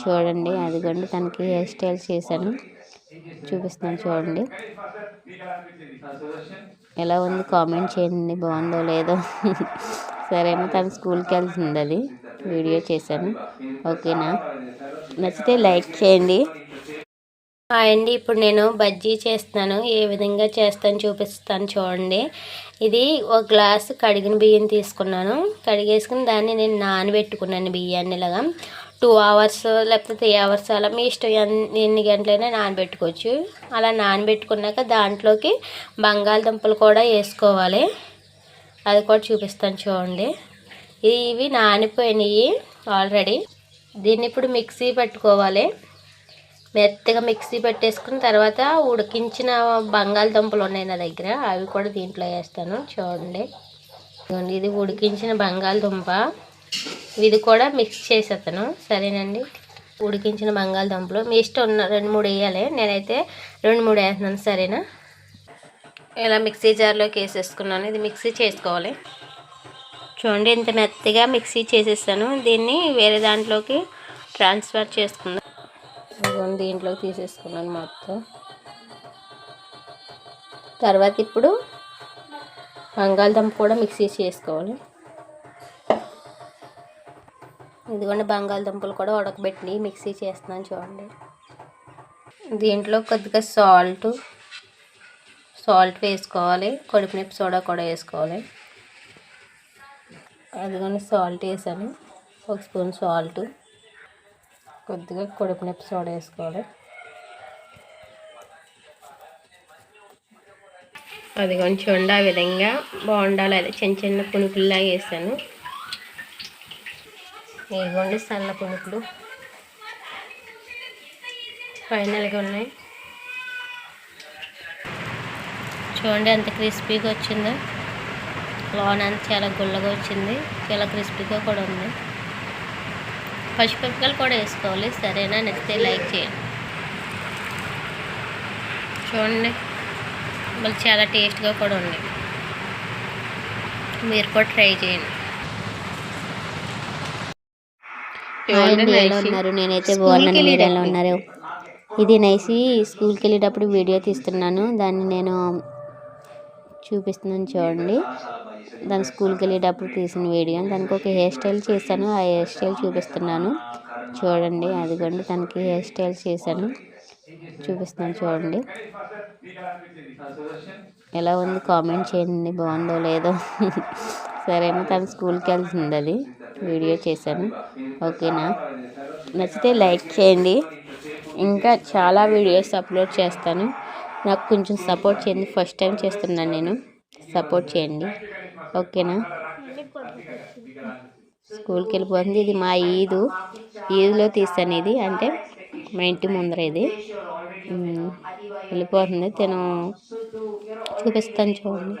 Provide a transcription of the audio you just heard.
చూడండి అదిగోండి తనకి హెయిర్ స్టైల్ చేశాను. చూపిస్తాను చూడండి. ఎలా ఉంది? కామెంట్ చేయండి బాగుందో లేదో. సరేనా తను స్కూల్కి వెళ్తుంది అది. వీడియో చేశాను. ఓకేనా? నచ్చితే లైక్ చేయండి. అండి ఇప్పుడు నేను బజ్జీ చేస్తున్నాను. ఏ విధంగా చేస్తాను చూపిస్తాను చూడండి. ఇది ఒక గ్లాసు కడిగిన బియ్యం తీసుకున్నాను. కడిగేసుకుని దాన్ని నేను నానబెట్టుకున్నాను బియ్యాన్ని ఇలాగా. టూ అవర్స్ లేకపోతే త్రీ అవర్స్ అలా మీ ఇష్టం ఎన్ని గంటలైనా నానబెట్టుకోవచ్చు. అలా నానబెట్టుకున్నాక దాంట్లోకి బంగాళదుంపలు కూడా వేసుకోవాలి. అది కూడా చూపిస్తాను చూడండి. ఇవి నానిపోయినాయి ఆల్రెడీ. దీన్ని ఇప్పుడు మిక్సీ పెట్టుకోవాలి. మెత్తగా మిక్సీ పెట్టేసుకున్న తర్వాత ఉడికించిన బంగాళదుంపలు ఉన్నాయి నా దగ్గర. అవి కూడా దీంట్లో వేస్తాను చూడండి. ఇది ఉడికించిన బంగాళదుంప. ఇది కూడా మిక్స్ చేసేస్తాను. సరేనండి. ఉడికించిన బంగాళదుంపలు. మీ ఇష్టం ఉన్న రెండు మూడు వేయాలి. నేనైతే రెండు మూడు వేస్తున్నాను. సరేనా? ఇలా మిక్సీ జార్లోకి వేసేసుకున్నాను. ఇది మిక్సీ చేసుకోవాలి. చూడండి ఇంత మెత్తగా మిక్సీ చేసేస్తాను. దీన్ని వేరే దాంట్లోకి ట్రాన్స్ఫర్ చేసుకుందాం. దీంట్లోకి తీసేసుకున్నాను మొత్తం. తర్వాత ఇప్పుడు బంగాళదుంప కూడా మిక్సీ చేసుకోవాలి. ఇదిగోండి బంగాళదుంపలు కూడా ఉడకబెట్టి మిక్సీ చేస్తున్నాను చూడండి. దీంట్లో కొద్దిగా సాల్ట్ సాల్ట్ వేసుకోవాలి. కడుపునొప్పి సోడా కూడా వేసుకోవాలి. అదిగోండి సాల్ట్ వేసాను. ఒక స్పూన్ సాల్ట్. కొద్దిగా కడుపునొప్పి సోడా వేసుకోవాలి. అదిగోండి చూడండి ఆ విధంగా బాగుండాలి. అదే చిన్న చిన్న పునుకుల్లాగా వేసాను. ఇవ్వండి సన్న పునుకులు ఫైనల్గా ఉన్నాయి. చూడండి ఎంత క్రిస్పీగా వచ్చిందో. లోన్ అంత చాలా గుల్లగా వచ్చింది. చాలా క్రిస్పీగా కూడా ఉంది. పచ్చిమిరపకాయలు కూడా వేసుకోవాలి. సరేనా? నచ్చితే లైక్ చేయండి. చూడండి. మళ్ళీ చాలా టేస్ట్గా కూడా ఉంది. మీరు కూడా ట్రై చేయండి. ఎలా ఉన్నారు నేనైతే బాగున్నాను మీరు ఎలా ఉన్నారు? ఇది నైసి స్కూల్కి వెళ్ళేటప్పుడు వీడియో తీస్తున్నాను దాన్ని నేను చూపిస్తున్నాను చూడండి. దాని స్కూల్కి వెళ్ళేటప్పుడు తీసిన వీడియో. దానికి ఒక హెయిర్ స్టైల్ చేశాను ఆ హెయిర్ స్టైల్ చూపిస్తున్నాను. చూడండి అదిగోండి తనకి హెయిర్ స్టైల్ చేశాను. చూపిస్తున్నాను చూడండి. ఎలా ఉంది కామెంట్ చేయండి బాగుందో లేదో. సరేనా తను స్కూల్కి వెళ్తుంది అది. వీడియో చేశాను. ఓకేనా? నచ్చితే లైక్ చేయండి. ఇంకా చాలా వీడియోస్ అప్లోడ్ చేస్తాను. నాకు కొంచెం సపోర్ట్ చేయండి. ఫస్ట్ టైం చేస్తున్నాను నేను. సపోర్ట్ చేయండి. ఓకేనా? స్కూల్కి వెళ్ళిపోతుంది. ఇది మా ఈదు. ఈదులో తీస్తాను ఇది. అంటే మా ఇంటి ముందర ఇది. వెళ్ళిపోతుంది. తను చూపిస్తాను చూడండి.